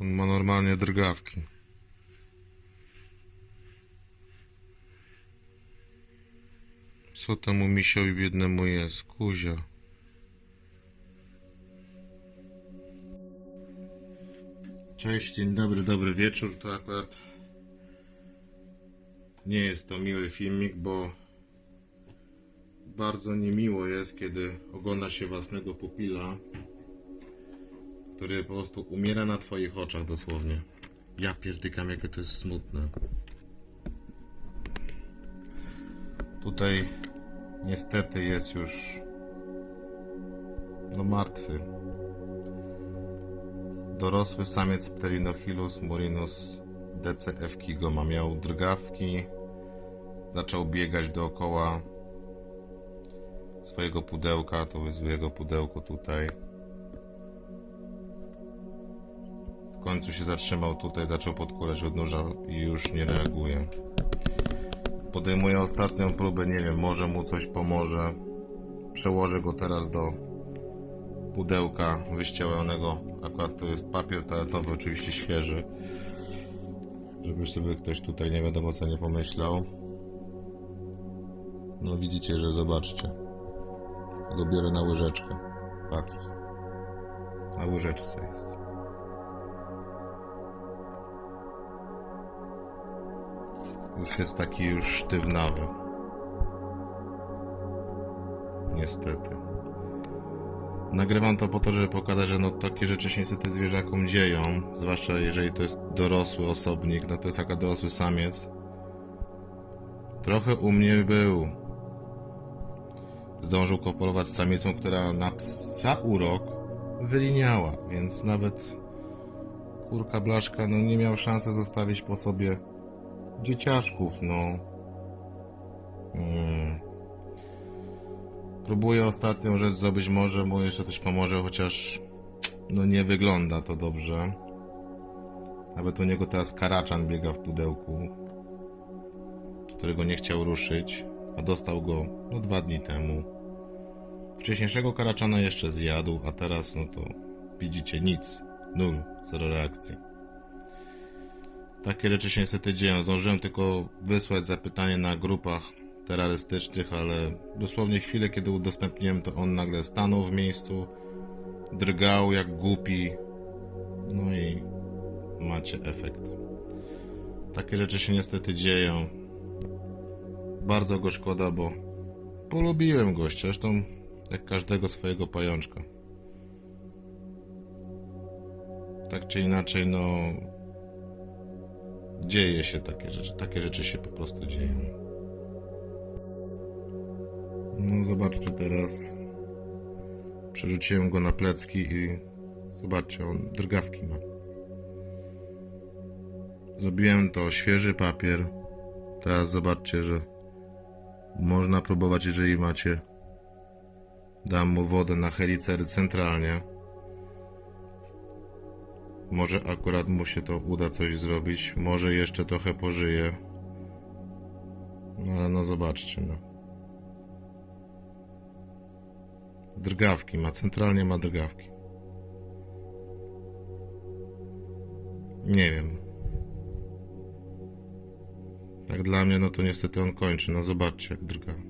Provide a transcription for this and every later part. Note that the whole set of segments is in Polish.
On ma normalnie drgawki. Co temu misiowi biednemu jest? Kuzia. Cześć, dzień dobry, dobry wieczór. To akurat nie jest to miły filmik, bo bardzo niemiło jest, kiedy ogląda się własnego pupila, który po prostu umiera na twoich oczach dosłownie. Ja pierdykam, jakie to jest smutne. Tutaj niestety jest już no martwy. Dorosły samiec Pterinochilus murinus DCF Kigoma miał drgawki, zaczął biegać dookoła swojego pudełka, to jest jego pudełko tutaj. W końcu się zatrzymał tutaj, zaczął podkulać odnóża i już nie reaguje. Podejmuje ostatnią próbę, nie wiem, może mu coś pomoże. Przełożę go teraz do pudełka wyścielonego. Akurat to jest papier toaletowy, oczywiście świeży. Żeby sobie ktoś tutaj nie wiadomo co nie pomyślał. No widzicie, że zobaczcie. Go biorę na łyżeczkę. Patrzcie. Na łyżeczce jest. Już jest taki już sztywnawy. Niestety. Nagrywam to po to, żeby pokazać, że no takie rzeczy się niestety zwierzakom dzieją. Zwłaszcza jeżeli to jest dorosły osobnik, no to jest taka dorosły samiec. Trochę u mnie był. Zdążył kopolować z samicą, która na psa urok wyliniała, więc nawet kurka blaszka no nie miał szansy zostawić po sobie dzieciaszków, no. Hmm. Próbuję ostatnią rzecz zrobić, może mu jeszcze coś pomoże, chociaż no nie wygląda to dobrze. Nawet u niego teraz karaczan biega w pudełku, którego nie chciał ruszyć, a dostał go no dwa dni temu. Wcześniejszego karaczana jeszcze zjadł, a teraz no to widzicie nic, nul, zero reakcji. Takie rzeczy się niestety dzieją. Zdążyłem tylko wysłać zapytanie na grupach terrorystycznych, ale dosłownie chwilę, kiedy udostępniłem, to on nagle stanął w miejscu, drgał jak głupi. No i macie efekt. Takie rzeczy się niestety dzieją. Bardzo go szkoda, bo polubiłem gościa, zresztą jak każdego swojego pajączka. Tak czy inaczej, no dzieje się takie rzeczy. Takie rzeczy się po prostu dzieją. No zobaczcie teraz. Przerzuciłem go na plecki i zobaczcie, on drgawki ma. Zrobiłem to świeży papier. Teraz zobaczcie, że można próbować, jeżeli macie. Dam mu wodę na helicery centralnie. Może akurat mu się to uda coś zrobić. Może jeszcze trochę pożyje. No ale no zobaczcie, no. Drgawki ma, centralnie ma drgawki. Nie wiem. Tak dla mnie, no to niestety on kończy. No zobaczcie, jak drga.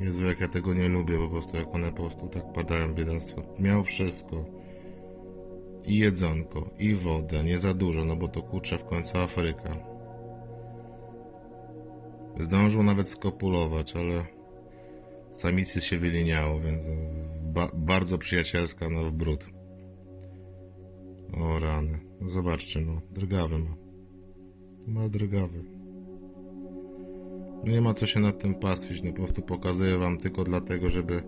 Jezu, jak ja tego nie lubię, po prostu jak one po prostu tak padają, biedactwo. Miał wszystko. I jedzonko, i wodę, nie za dużo, no bo to kurczę w końcu Afryka. Zdążył nawet skopulować, ale samicy się wyliniało, więc ba bardzo przyjacielska, no w brud. O rany. No zobaczcie, no, drgawy ma. Ma drgawy. Nie ma co się nad tym pastwić, no po prostu pokazuję wam tylko dlatego, żeby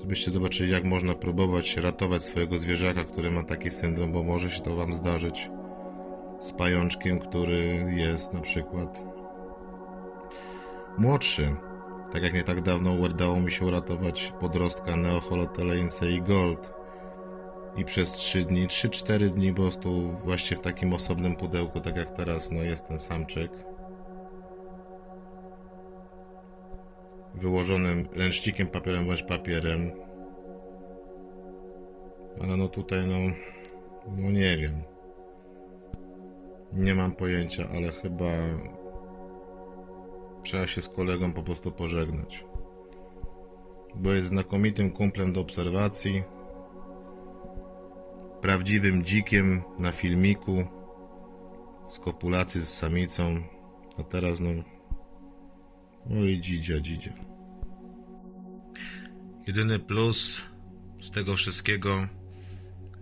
żebyście zobaczyli jak można próbować ratować swojego zwierzaka, który ma taki syndrom, bo może się to wam zdarzyć z pajączkiem, który jest na przykład młodszy. Tak jak nie tak dawno udało mi się uratować podrostka Neoholotele i Gold. I przez 3 dni, 3-4 dni po prostu właśnie w takim osobnym pudełku, tak jak teraz, no jest ten samczyk. Wyłożonym ręcznikiem, papierem bądź papierem. Ale no tutaj no, no nie wiem. Nie mam pojęcia, ale chyba trzeba się z kolegą po prostu pożegnać. Bo jest znakomitym kumplem do obserwacji. Prawdziwym dzikiem na filmiku. Z kopulacji z samicą. A teraz no. Oj, dzidzia, dzidzia. Jedyny plus z tego wszystkiego,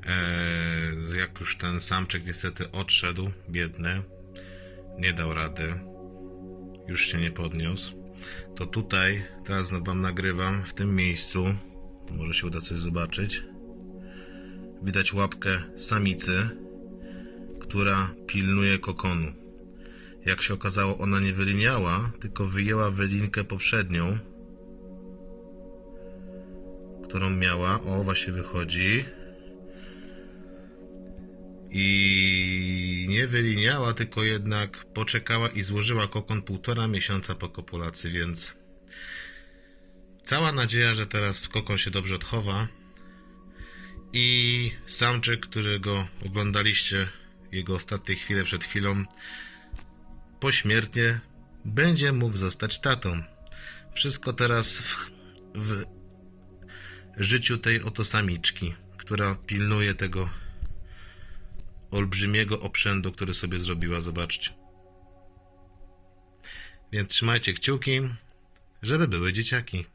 e, jak już ten samczyk niestety odszedł, biedny, nie dał rady, już się nie podniósł, to tutaj, teraz no wam nagrywam, w tym miejscu, może się uda coś zobaczyć, widać łapkę samicy, która pilnuje kokonu. Jak się okazało, ona nie wyliniała, tylko wyjęła wylinkę poprzednią, którą miała. O, właśnie wychodzi. I nie wyliniała, tylko jednak poczekała i złożyła kokon półtora miesiąca po kopulacji, więc cała nadzieja, że teraz kokon się dobrze odchowa. I samczyk, którego oglądaliście jego ostatnie chwile przed chwilą, pośmiertnie będzie mógł zostać tatą. Wszystko teraz w, w życiu tej oto samiczki, która pilnuje tego olbrzymiego obrzędu, który sobie zrobiła, zobaczcie. Więc trzymajcie kciuki, żeby były dzieciaki.